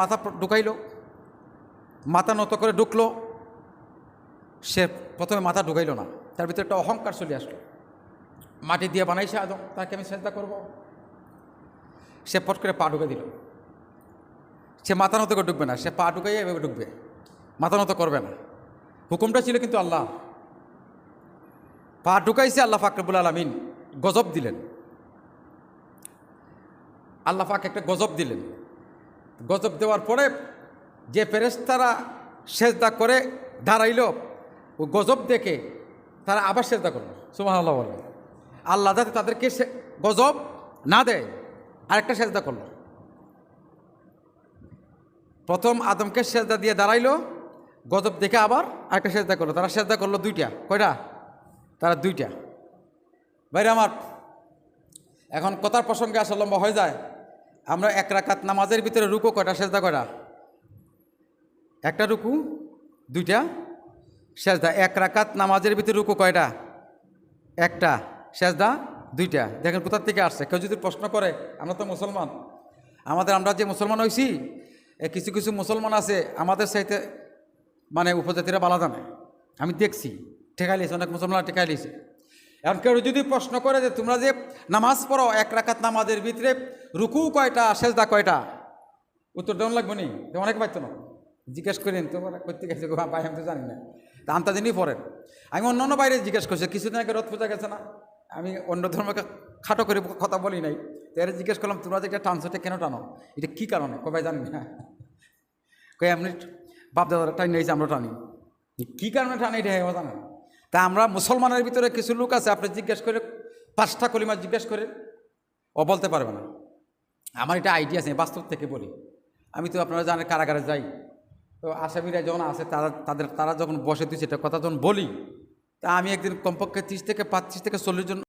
মাথা ঢুকাইলো, মাথা নত করে ঢুকলো, সে প্রথমে মাথা ঢুকাইলো না, তার ভিতরে একটা অহংকার চলে আসলো। মাটি দিয়ে বানাইছে আদম, তাকে আমি চেষ্টা করব। সে পট করে পা ঢুকে দিল। সে মাথা নত করে ঢুকবে না, সে পা ঢুকাইয়ে এভাবে ঢুকবে। মাথা নত করবে না। হুকুমটা ছিল কিন্তু আল্লাহ। পা ঢুকাইছে আল্লাহ ফাকরবুল আলমিন, গজব দিলেন। আল্লাহ পাক একটা গজব দিলেন। গজব দেওয়ার পরে যে ফেরেস্তারা সেজদা করে দাঁড়াইল ও গজব দেখে তারা আবার সেজদা করল। সুমাহ আল্লাহ বলে। আল্লাহ যাতে তাদেরকে সে- গজব না দেয় আরেকটা সেজদা করল। প্রথম আদমকে সেজদা দিয়ে দাঁড়াইলো গজব দেখে আবার আরেকটা সেজদা করল। তারা সেজদা করল দুইটা। কয়টা? তারা দুইটা। বাইরে আমার এখন কথার প্রসঙ্গে আসা লম্বা হয়ে যায়। আমরা এক রাকাত নামাজের ভিতরে রুকো, কয়টা সেজদা কয়টা? একটা রুকু, দুইটা সেজদা। এক রাকাত নামাজের ভিতরে রুকু কয়টা? একটা সেজদা, দুইটা। দেখেন কোথার থেকে আসছে? কেউ যদি প্রশ্ন করে, আমরা তো মুসলমান। আমাদের আমরা যে মুসলমান হয়েছি কিছু কিছু মুসলমান আছে, আমাদের সাইতে মানে উপজাতিরা বালা জানে আমি দেখছি, ঠেকাই লিয়েছে অনেক মুসলমান ঠেকাই লিয়েছে এখন কেউ যদি প্রশ্ন করে যে তোমরা যে নামাজ পড়ো, এক রাকাত নামাজের ভিতরে রুকু কয়টা, সেজদা কয়টা? উত্তর দেওয়ান লাগবে নি? অনেক পাইতো না। জিজ্ঞেস করেন, তোমার করতে গেছে ভাই, আমি তো জানি না। তা আন্তা দিনই পড়েন। আমি অন্য অন্য বাইরে জিজ্ঞেস করছি, কিছুদিন আগে রথ পূজা গেছে না? আমি অন্য ধর্মকে খাটো করে কথা বলি নাই। তো এর জিজ্ঞেস করলাম, তোমরা যে এটা টানছো কেন টানো? এটা কী কারণে? কবাই জানি না। কই এমনি বাপ দাদারা টাইম নিয়েছে আমরা টানি। কী কারণে টানি এটা হেও জানেন? তা আমরা মুসলমানের ভিতরে কিছু লোক আছে, আপনি জিজ্ঞেস করে, পাঁচটা কলিমা জিজ্ঞেস করে, ও বলতে পারবে না। আমার এটা আইডিয়া আছে, বাস্তব থেকে বলি। আমি তো আপনারা জানেন, কারাগারে যাই। তো আসামিরা যখন আসে, তারা, তাদের, তারা যখন বসে দিচ্ছে এটা কথা যখন বলি, তা আমি একদিন কমপক্ষে ত্রিশ থেকে পাঁচ থেকে চল্লিশ জন